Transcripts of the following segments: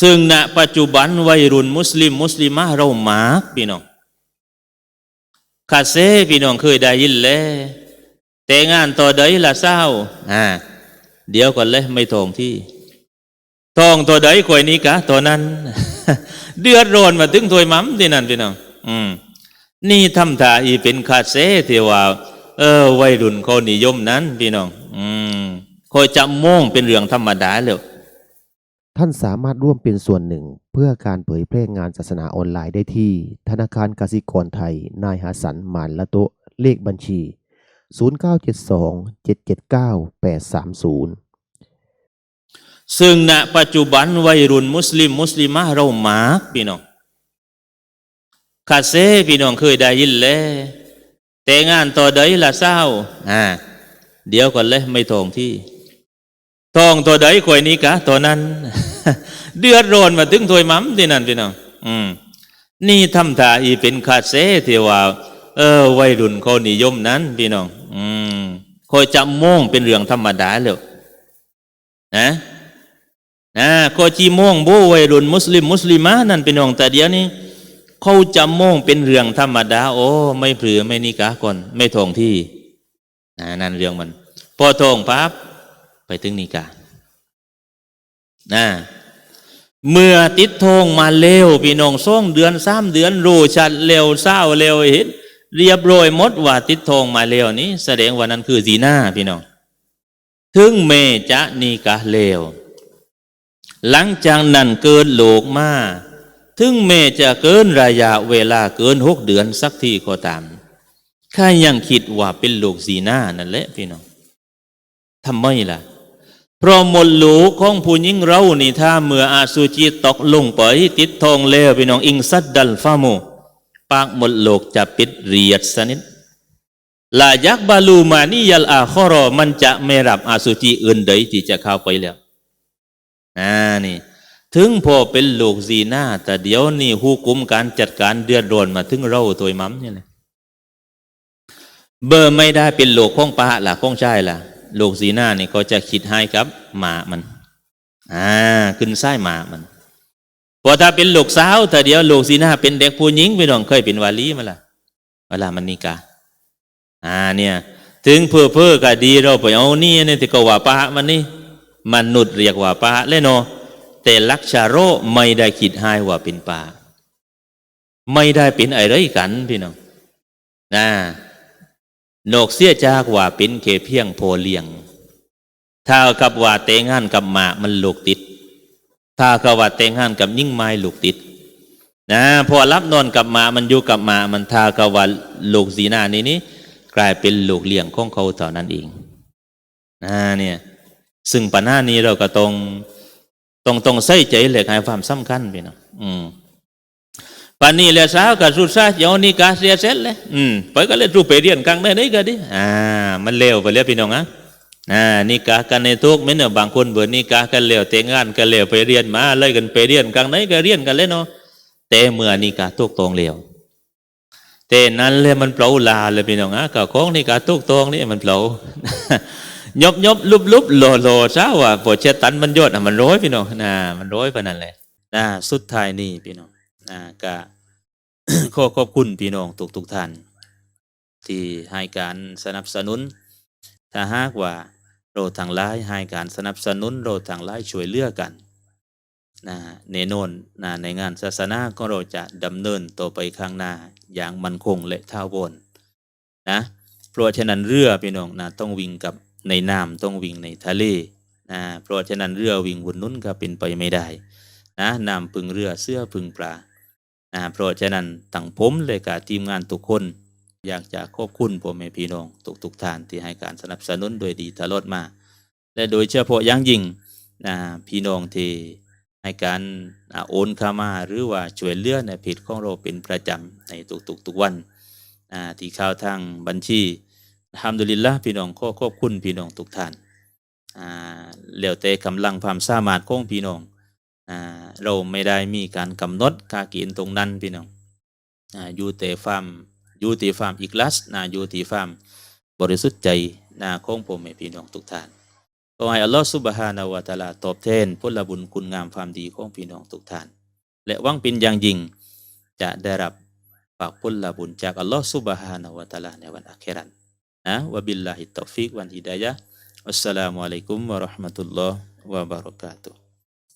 ซึ่งณปัจจุบันวัยรุ่นมุสลิม มุสลิมะเรามากพี่น้องคาเซ่พี่น้องเคยได้ยินเลยแต่งานต่อใดละเศร้าอ่าเดี๋ยวก่อนเลยไม่ทองที่ทองตัวใดควยนี้กะตัวนั้น เดือดร้อนมาถึงถวยมัมที่นั่นพี่น้องอืมนี่ทำท่าอีเป็นคาเซ่ที่ว่า เออ วัยรุ่นเขานิยมนั้น พี่น้อง อืมคอยจำโม่งเป็นเรื่องธรรมดาแล้ว ท่านสามารถร่วมเป็นส่วนหนึ่ง เพื่อการเผยแพร่งานศาสนาออนไลน์ได้ที่ ธนาคารกสิกรไทย นายหาสันหมานละโตะเลขบัญชี 0972 779 830 ซึ่งณปัจจุบันวัยรุ่นมุสลิม มุสลิมะเรามากพี่น้องคาเซ่พี่น้องเคยได้ยินเลยแต่งานต่อใดละเศร้าอ่าเดี๋ยวก่อนเลยไม่ทองที่ทองตัวใดควยนี้กะตัวนั้น เดือดร้อนมาถึงถวยมัมที่นั่นพี่น้องอืมนี่ทำท่าอีเป็นคาเซ่ที่ว่า เออวัยรุ่นเขานิยมนั้น พี่น้อง อืมคอยจำโม่งเป็นเรื่องธรรมดาแล้วนะนะก็จีโมงโบวัยรุ่นมุสลิม มุสลิมะนั่นเป็นองแต่เดียวนี้เขาจะโมงเป็นเรื่องธรรมดา โอ้ไม่เผือไม่นิกะก่อนไม่ทองที่นะนั่นเรื่องมัน พอทองปั๊บไปถึงนิกะนะ เมื่อติดทงมาเร็วพี่น้องส่งเดือนสามเดือนรู้ชัดเร็วเศร้าเร็วเห็นเรียบร้อยมดว่าติดทงมาเร็วนี้แสดงว่านั้นคือสีหน้าพี่น้อง ถึงเมจะนิกะเร็วหลังจากนั้นเกินโลกมาถึงแม้จะเกินระยะเวลาเกินหกเดือนสักทีก็ตามข้ายังคิดว่าเป็นโลกสีหน้านั่นแหละพี่น้องทำไมล่ะ เพราะหมดลูของผู้หญิงเรานี่ถ้าเมื่ออาสุจิตกลงไปติดทองแล้วพี่น้องอิงสัดดัลฟาโมปากหมดโลกจะปิดเรียดสนิทลายักบาลูมานี่ยัลอาคอรอมันจะไม่รับอาสุจิอื่นใดที่จะเข้าไปแล้วอ่านี่ ถึงพอเป็นลูกซีหน้า แต่เดี๋ยวนี่หูกุมการจัดการเดือดร้อนมาถึงเราตัวมัมนี่เลยเบอร์ไม่ได้เป็นลูกของป้าล่ะของชายล่ะ ลูกซีหน้านี่ก็จะคิดให้ครับ หมามัน อ่าขึ้นไส้หมามันพอถ้าเป็นลูกสาวแต่เดียวลูกซีหน้าเป็นเด็กผู้หญิงพี่น้องเคยเป็นวาลีมาละเวลามันนิกา อ่าเนี่ย ถึงเพื่อเพื่อก็ดีเราไปเอานี่เนี่ยที่ก็ว่าป้ามันนี่มนุษย์เรียกว่าป่าเล่นโนแต่ลักชาโรไม่ได้คิดให้ว่าเป็นป่าไม่ได้เป็นอะไรกันพี่น้องนะ นกเสียจากว่าเป็นเคเพียงโพเลียง ถ้ากับว่าแต่งานกับหมามันลูกติด ถ้ากับว่าแต่งานกับยิ่งไม้ลูกติด นะพอรับนอนกับหมามันอยู่กับหมามันทากับว่าลูกสีหน้านี้นี้กลายเป็นลูกเลี้ยงของเขาเท่านั้นเองนะเนี่ยซึ่งปัญหานี้เราก็ต้องต้องต้องใส่ใจเหลยให้ความสำคัญพี่น้องอืม ปันนี้เลยสาวกับสุดซาเดี๋ยวนี้กาเสียเสร็จเลยอืมไปก็เลยรูปไปเรียนกลางได้ไหนก็ดิอ่ามันเร็วไปแล้วพี่น้องอะอ่านี่กากันในทุกไม่เนอะบางคนเบื่อนี่กากันเร็วแต่งงานกันเร็วไปเรียนมาเลยกันไปเรียนกลางไหนก็เรียนกันเลยเนาะแต่เมื่อนี่กาทุกตรงเร็วแต่นั้นเลยมันเปล่าลาเลยพี่น้องอะก็ของนี่กาทุกตรงนี่มันเปล่ายบยบลุบลุบโลโลซะว่าปวดเชตันมันยอดอะมันร้อยพี่น้องนะมันร้อยปานนั้นแหละนะสุดท้ายนี่พี่น้อง นะก็ขอขอบคุณพี่น้องทุกทุกท่าน ที่ให้การสนับสนุน ถ้าหากว่าเราทางไลายให้การสนับสนุนเราทางไลายช่วยเหลือกันนะแน่นนนะในงานศาสนาก็เราจะดำเนินต่อไปข้างหน้าอย่างมั่นคงและท้าวรนะเพราะฉะนั้นเรือพี่น้องนะต้องวิ่งกับในน้ำต้องวิ่งในทะเลนะเพราะฉะนั้นเรือวิ่งบนนู้นก็เป็นไปไม่ได้นะน้ำพึ่งเรือเสื้อพึ่งปลา นะเพราะฉะนั้นตั้งผมเลยกับทีมงานทุกคน อยากจะขอบคุณพ่อแม่พี่น้องทุกทุกๆท่านที่ให้การสนับสนุนโดยดีตลอดมา และโดยเฉพาะอย่างยิ่งนะพี่น้องที่ให้การโอนเข้ามาหรือว่าช่วยเหลือในเพจของเราเป็นประจำในทุกๆทุกวันที่เข้าทางบัญชีทำดุลิลละพี่น้องขอขอบคุณพี่น้องทุกท่านแล้วแต่กำลังความสามารถของพี่น้อง เราไม่ได้มีการกำหนดค่าเกินตรงนั้นพี่น้องอยู่แต่ความอยู่ที่ความอีกลัสนะอยู่ที่ความบริสุทธิ์ใจนะของผมให้พี่น้องทุกท่านขอให้อัลลอฮฺสุบฮานาวะตะอาลาตอบแทนผลบุญคุณงามความดีของพี่น้องทุกท่าน และวังเป็นอย่างยิ่งจะได้รับฝากผลบุญจากอัลลอฮฺสุบฮานาวะตะอาลาในวันอาคิรันนะวะบิลลาฮิตตอฟิกวันฮิดายะอัสสลามุอะลัยกุมวะราะห์มะตุลลอฮ์วะบารอกาตุฮ์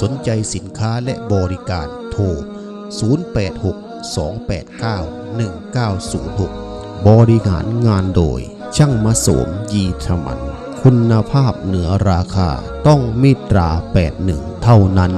สนใจสินค้าและบริการโทร 086-289-1906 บริหารงานโดย ช่างมาสมยีธมัน คุณภาพเหนือราคาต้องมิตรา 81 เท่านั้น